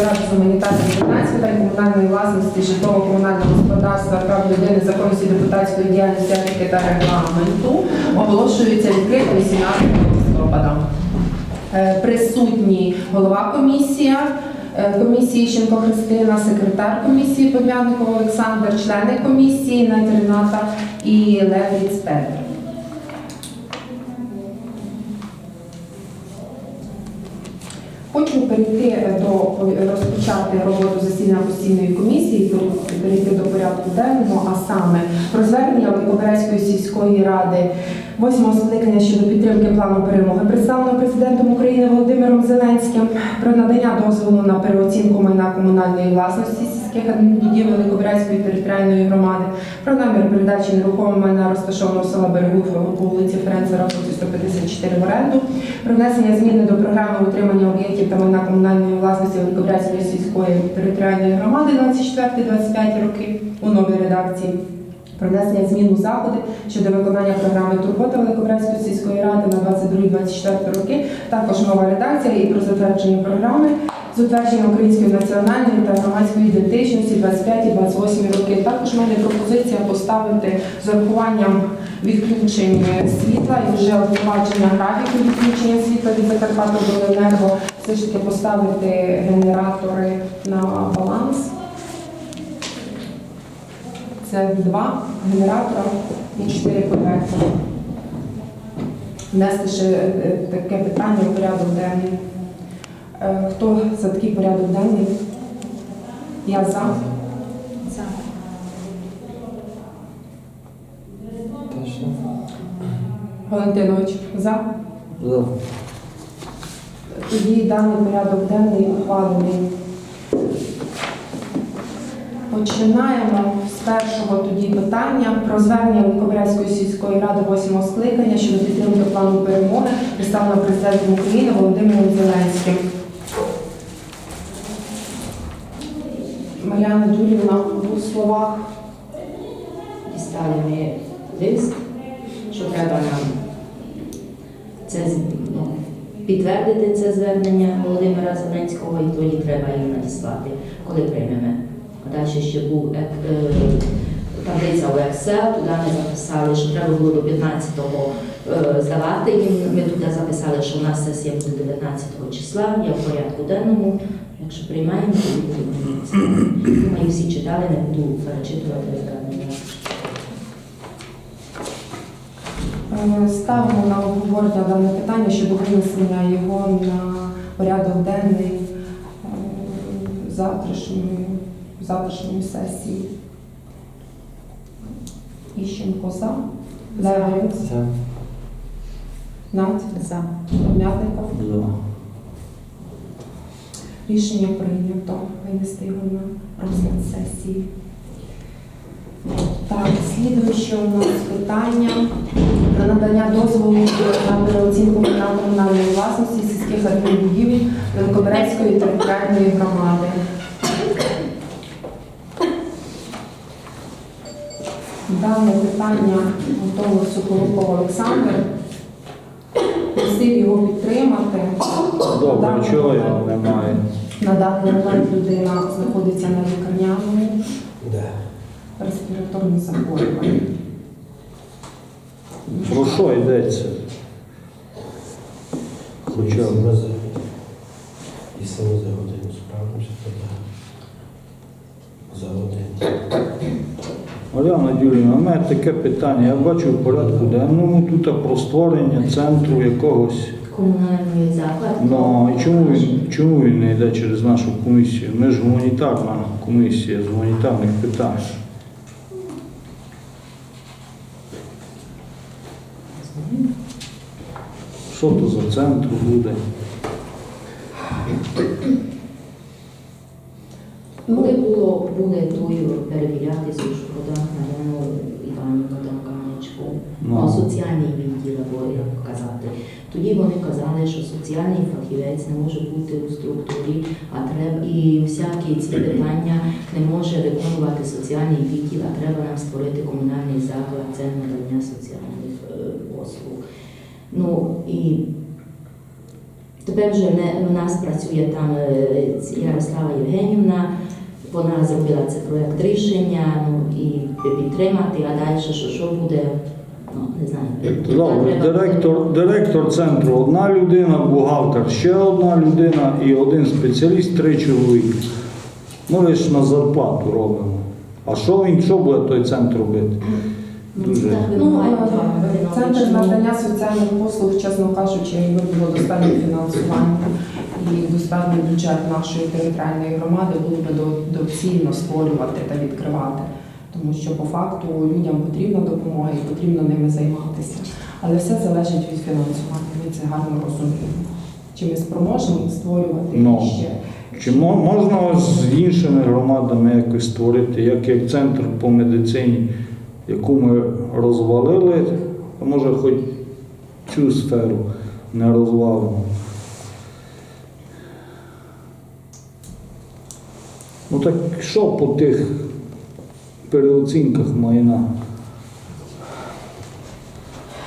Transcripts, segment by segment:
міської ради з гуманітарних питань питань комунальної власності, житлово-комунального господарства, прав людини, законності депутатської діяльності, етики та регламенту оголошується відкритим 18 листопада. Е, Присутні голова комісія, е, комісії Щенко Христина, секретар комісії Подмядников Олександр, члени комісії Надя Рената і Левіц Петр. Хочу перейти е, до розпочати роботу засідання постійної комісії, перейти до порядку денного, а саме про звернення Великоберезької сільської ради восьмого скликання щодо підтримки плану перемоги, представленого президентом України Володимиром Зеленським, про надання дозволу на переоцінку майна комунальної власності сільських адмінбудівель Великоберезької територіальної громади, про намір передачі нерухомого майна розташованого села Берегуфово по вулиці Ференца Розвитку 154 в оренду, про внесення зміни до програми утримання об'єктів та майна комунальної власності Великобрядської сільської територіальної громади 24-25 роки у новій редакції. Про внесення змін у заходи щодо виконання програми Турбота Великобрядської сільської ради на 22-24 роки. Також нова редакція і про затвердження програми з утвердження української національної та громадської ідентичності 25-28 роки. Також в мене пропозиція поставити з урахуванням відключень світла і вже впровадження графіку відключення світла від Закарпаття до енерго, все ж таки поставити генератори на баланс. Це два генератора і чотири конвектори. Внести ще е, е, таке питання у порядок денний. Е, Хто за такий порядок денний? Я за. За. Валентинович за. За. Тоді даний порядок денний ухвалений. Починаємо з першого тоді питання про звернення Великобрязької сільської ради восьмого скликання щодо підтримки плану перемоги, представленого президентом України Володимиром Зеленським. Мар'яна Юрівна у словах. Дістали ми лист, що треба нам це ну, підтвердити це звернення Володимира Зеленського, і тоді треба їм надіслати, коли приймемо. А далі ще був ек- е, таблиця Excel, туди ми записали, що треба було до 15-го е, здавати їм. Ми туди записали, що у нас сесія буде 19 числа, я в порядку денному. Якщо приймаємо, то будемо надіслати. Думаю, всі читали, не буду перечитувати звернення. Е, Ставимо на обговорення дане питання щодо винесення його на порядок денний е, завтрашньої, завтрашньої сесії. Іщенко за. Левин. За. Надь. За. М'ятников. За. Рішення прийнято. Винести його на розгляд сесії. Так, слідуюче у нас питання про надання дозволу на переоцінку комунальної власності сільських адмінбудівель Великобрецької територіальної громади. Дане питання готовий Соколуков Олександр. Просив його підтримати. Добре, чого його немає? На даний момент людина знаходиться на лікарняному респіраторні захворювання. Про що йдеться? Хоча б. За- І саме за годину справимося, то да. За годину. Оляна Юрійовна, у мене таке питання. Я бачу в порядку денному тут про створення центру якогось. Комунальний заклад. Ну, і чому він, чому він не йде через нашу комісію? Ми ж гуманітарна комісія з гуманітарних питань. Що то за центр буде? Коли було, були тою перевіряти з Ужгорода, Мар'яну Іванівну Дамканечку, Ну. ну. соціальний відділ, або як казати. Тоді вони казали, що соціальний фахівець не може бути у структурі, а треба і всякі ці питання не може виконувати соціальний відділ, а треба нам створити комунальний заклад, це надання соціальних е, послуг. Ну і Тепер вже у нас працює там е, Ярослава Євгенівна, вона зробила це проєкт рішення ну, і підтримати, а далі що, що буде, не знаю. Добре, директор, директор центру одна людина, бухгалтер ще одна людина і один спеціаліст, три чоловіки. Ми лише на зарплату робимо. А що він, що буде той центр робити? Ну, Дуже. Ну, вимагає е, два Центр надання соціальних послуг, чесно кажучи, якби було достатньо фінансування і достатній бюджет нашої територіальної громади, було б до- доцільно створювати та відкривати. Тому що по факту людям потрібна допомога і потрібно ними займатися. Але все залежить від фінансування. Ми це гарно розуміємо. Чи ми спроможні створювати Ну. ще Чи можна з іншими громадами якось створити, як, як центр по медицині, яку ми розвалили, а може хоч цю сферу не розвалимо. Ну так що по тих переоцінках майна?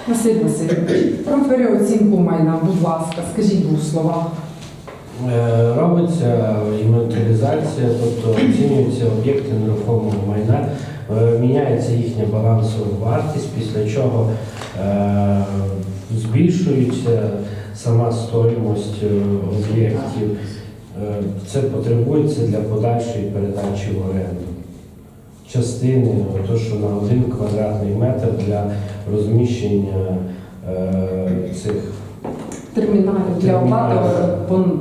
Василь Васильович, про переоцінку майна, будь ласка, скажіть двох словах. Е, Робиться інвентаризація, тобто оцінюються об'єкти нерухомого майна, е, міняється їхня балансова вартість, після чого е, збільшується сама стоїмость об'єктів. Це потребується для подальшої передачі в оренду. Частини, то що на один квадратний метр для розміщення е, цих терміналів для оплати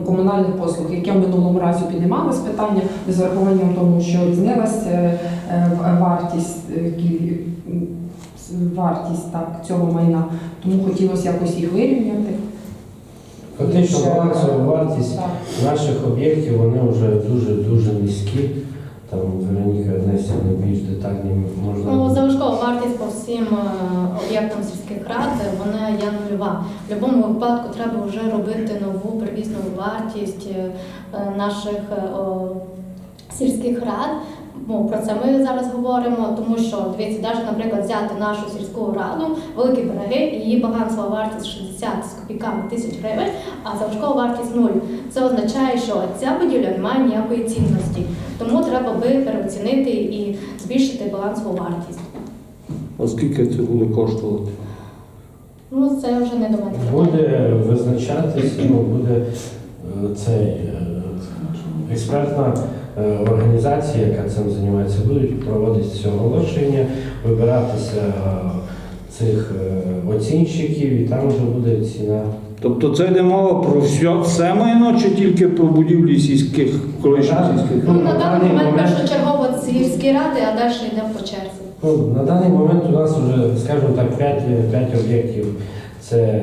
комунальних послуг, яке в минулому разі піднімалось питання з урахуванням тому, що різнилася е, вартість е, вартість так цього майна. Тому хотілося якось їх вирівняти. Фактично балансова вартість Так. наших об'єктів вони вже дуже-дуже низькі. Там Вероніка Несівна більш детальні Ну, залишкова вартість по всім е, об'єктам сільських рад вона є нульова. В будь-якому випадку треба вже робити нову привізну вартість е, наших е, сільських рад. Ну, про це ми зараз говоримо, тому що дивіться, навіть, наприклад, взяти нашу сільську раду, великі береги, її балансова вартість 60 з копійками тисяч гривень, а залишкова вартість нуль. Це означає, що ця будівля не має ніякої цінності. Тому треба би переоцінити і збільшити балансову вартість. А скільки це буде коштувати? Ну, це вже не до мене. Буде визначатись, ну, буде е, цей е, експертна е, організація, яка цим займається, будуть проводитися оголошення, вибиратися е, цих е, оцінщиків, і там вже буде ціна. Тобто це йде мова про все, все майно чи тільки про будівлі сільських колишніх сільських? Ну, на даний момент першочергово сільські ради, а далі йде по черзі. Ну, на даний момент у нас вже, скажімо так, 5, 5 об'єктів. Це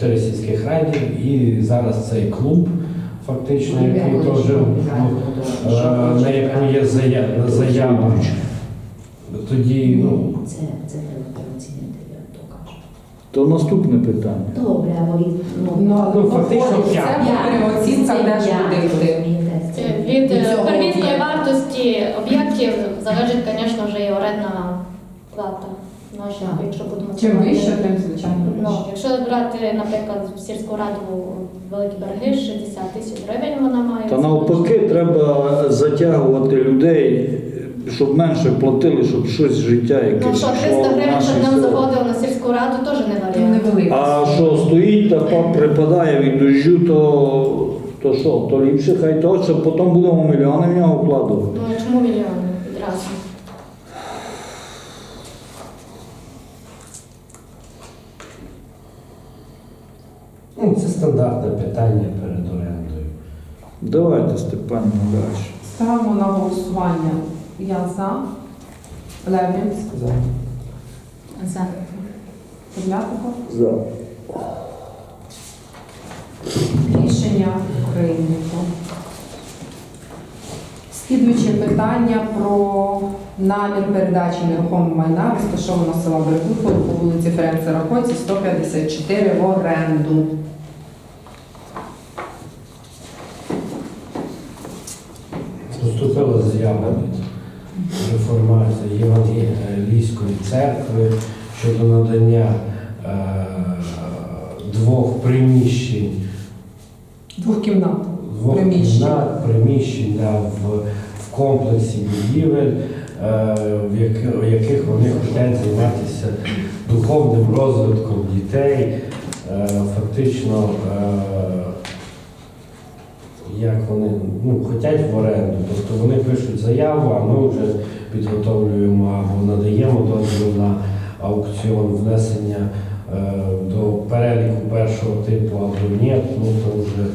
4 сільських радів і зараз цей клуб, фактично, який теж ну, е, на яку є зая- заява. Тоді, ну, Це, це треба я то кажу. То наступне питання. Добре, або від ну, Ну, Ну, фактично, п'ять. переоцінка теж буде Від первісної вартості об'єктів залежить, звісно, вже і орендна плата. Наша, Так. якщо будемо Чим брати- вище, тим звичайно Ну, вище. якщо брати, наприклад, сільську раду Великі Береги, 60 тисяч гривень вона має. Та навпаки, треба затягувати людей, щоб менше платили, щоб щось з життя Ну якесь що, 300 йшло в гривень, наші щоб нам села. заходило на сільську раду, теж не Тим варіант. невелика. А що стоїть та па- припадає від дощу, то, то що, то ліпше хай то, щоб потім будемо мільйони в нього вкладувати. Ну, чому мільйони відразу? ну, це стандартне питання перед орендою. Давайте, Степан, далі. Ставимо на голосування. Я за. Левінськ. За. За. Подмятого. За. Рішення прийнято. Слідуюче питання про намір передачі нерухомого майна розташованого села Беркутово по вулиці Ференца Ракоці, 154 в оренду. Поступила заява від реформації Євангелійської церкви щодо надання е, двох приміщень Двох кімнат. двох Приміщень. кімнат, приміщень да, в, в комплексі будівель, е, в, як- в яких вони хочуть займатися духовним розвитком дітей. Е, фактично, е, як вони ну, хочуть в оренду, тобто вони пишуть заяву, а ми вже підготовлюємо або надаємо дозвіл на аукціон внесення е, до переліку першого типу або ні, ну то вже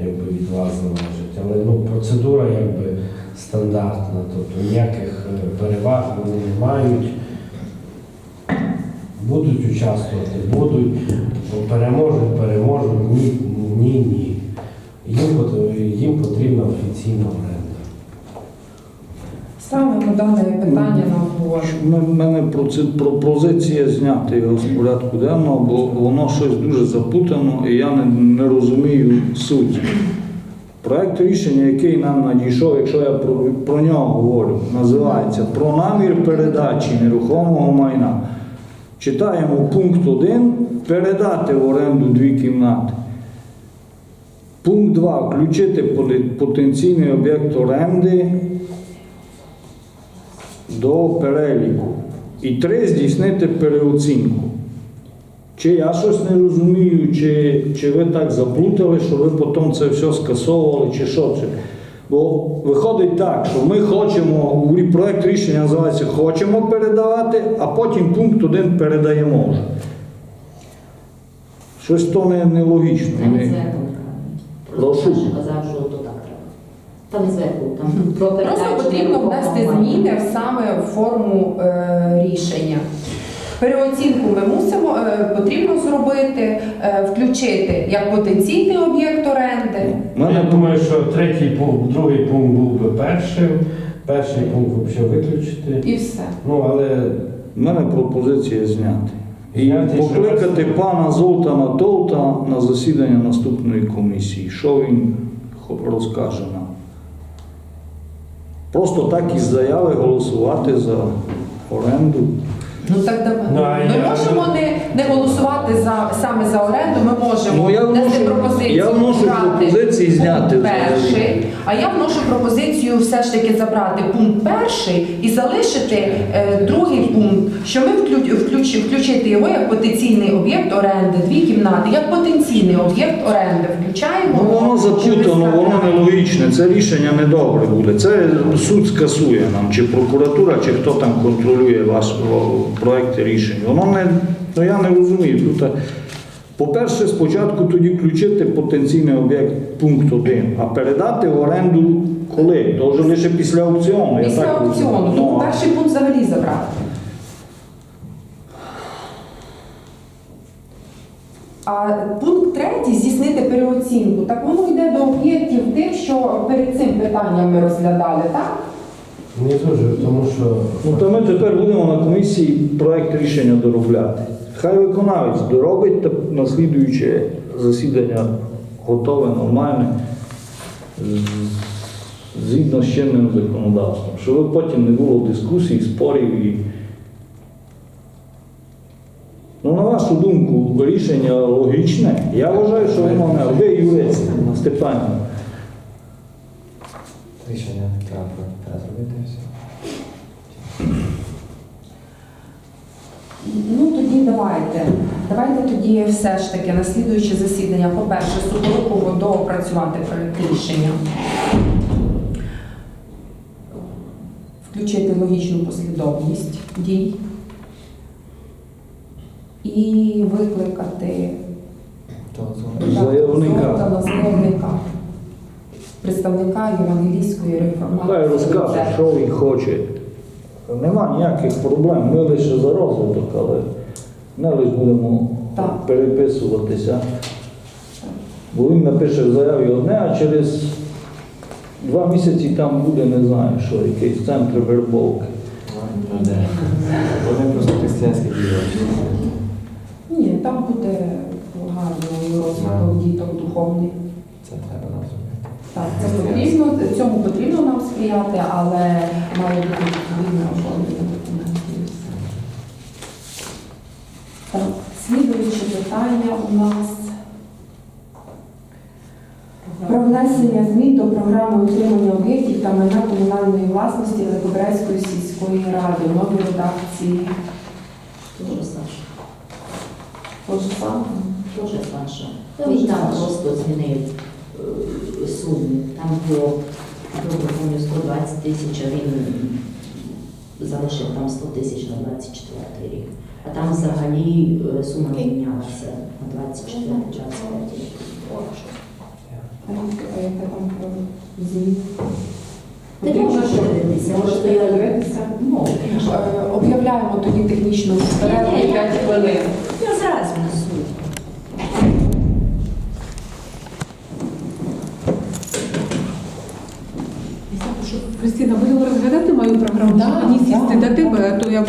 якби від вас залежить. Але ну, процедура якби стандартна, тобто ніяких е, переваг вони не мають. Будуть участвувати, будуть, переможуть, переможуть, ні, ні, ні. Їм, їм потрібна офіційна оренда. Ставимо дане питання на обговорення. У мене пропозиція зняти його з порядку денного, бо воно щось дуже запутано і я не, не розумію суть. Проект рішення, який нам надійшов, якщо я про, про нього говорю, називається Про намір передачі нерухомого майна. Читаємо пункт 1 передати в оренду дві кімнати. Пункт 2 включити потенційний об'єкт оренди до переліку. І три здійснити переоцінку. Чи я щось не розумію, чи, чи ви так заплутали, що ви потім це все скасовували, чи що це. Бо виходить так, що ми хочемо, проєкт рішення називається Хочемо передавати, а потім пункт один передаємо вже. Щось то не, нелогічно. Там Неправильно. Просто казав, що то так треба. Там зверху, там про Просто потрібно внести зміни в саме в форму е, рішення. Переоцінку ми мусимо е, потрібно зробити, е, включити як потенційний об'єкт оренди. У мене Я думаю, що третій пункт, другий пункт був би першим, перший пункт взагалі виключити. І все. Ну, але У мене пропозиція зняти. І покликати пана Золтана Толта на засідання наступної комісії. Що він розкаже нам? Просто так із заяви голосувати за оренду. Ну так давай. Ми я- можемо не, не голосувати за саме за оренду. Ми можемо Ну, я внести вношу- пропозицію. я вношу пропозиції зняти перший. А я вношу пропозицію все ж таки забрати пункт перший і залишити е, другий пункт, що ми вклю, включ, включити його як потенційний об'єкт оренди, дві кімнати, як потенційний об'єкт оренди. Включаємо. Ну, воно запутано, воно нелогічне. Це рішення недобре буде. Це суд скасує нам, чи прокуратура, чи хто там контролює ваш проект рішень. Воно не, ну я не розумію. Тут, е, по-перше, спочатку тоді включити потенційний об'єкт пункт 1, а передати в оренду коли? То вже лише після аукціону. я Після так аукціону. Ну, Тому а- перший пункт взагалі забрати. А пункт третій здійснити переоцінку. Так воно йде до об'єктів тих, що перед цим питанням ми розглядали, так? не дуже, тому що Ну, то ми тепер будемо на комісії проект рішення доробляти. Хай виконавець доробить та наслідуюче засідання готове, нормальне, згідно з чинним законодавством, щоб потім не було дискусій, спорів і. Ну, на вашу думку, рішення логічне. Я вважаю, що воно не. Ви юрист, Степанівна. Рішення треба зробити все. Ну тоді давайте. Давайте тоді все ж таки на слідуюче засідання, по-перше, супороково доопрацювати проект рішення. Включити логічну послідовність дій і викликати. Заявника. Представника Євангелійської Хай реформації. розкаже, що він хоче. Нема ніяких проблем. Ми лише за розвиток, але не лише будемо Так. переписуватися. Бо він напише в заяві одне, а через два місяці там буде, не знаю, що, якийсь центр вербовки. Вони просто християнські діячі. Ні, там буде гарний розвиток діток духовний. Це треба нам зробити. Так, це потрібно, цьому потрібно нам сприяти, але має бути відповідне оформлення документів. і все. Так, слідуюче питання у нас про внесення змін до програми утримання об'єктів та майна комунальної власності Великобрезької сільської ради в новій редакції. Дуже Саша. Тож саме. Дуже Саша. Він там просто змінив суму. Там було, добре помню, 120 тисяч, а він залишив там 100 тисяч на 24 рік. А там взагалі е, сума не мінялася на 24 25 рік. А яке- там? Ти можеш дивитися, Можете можете дивитися. Ну, звісно. Е, Об'являємо тоді технічну перерву Ні, ні, 5 хвилин. Христина, будемо розглядати мою програму? Да, Мені сісти да. до тебе, а то я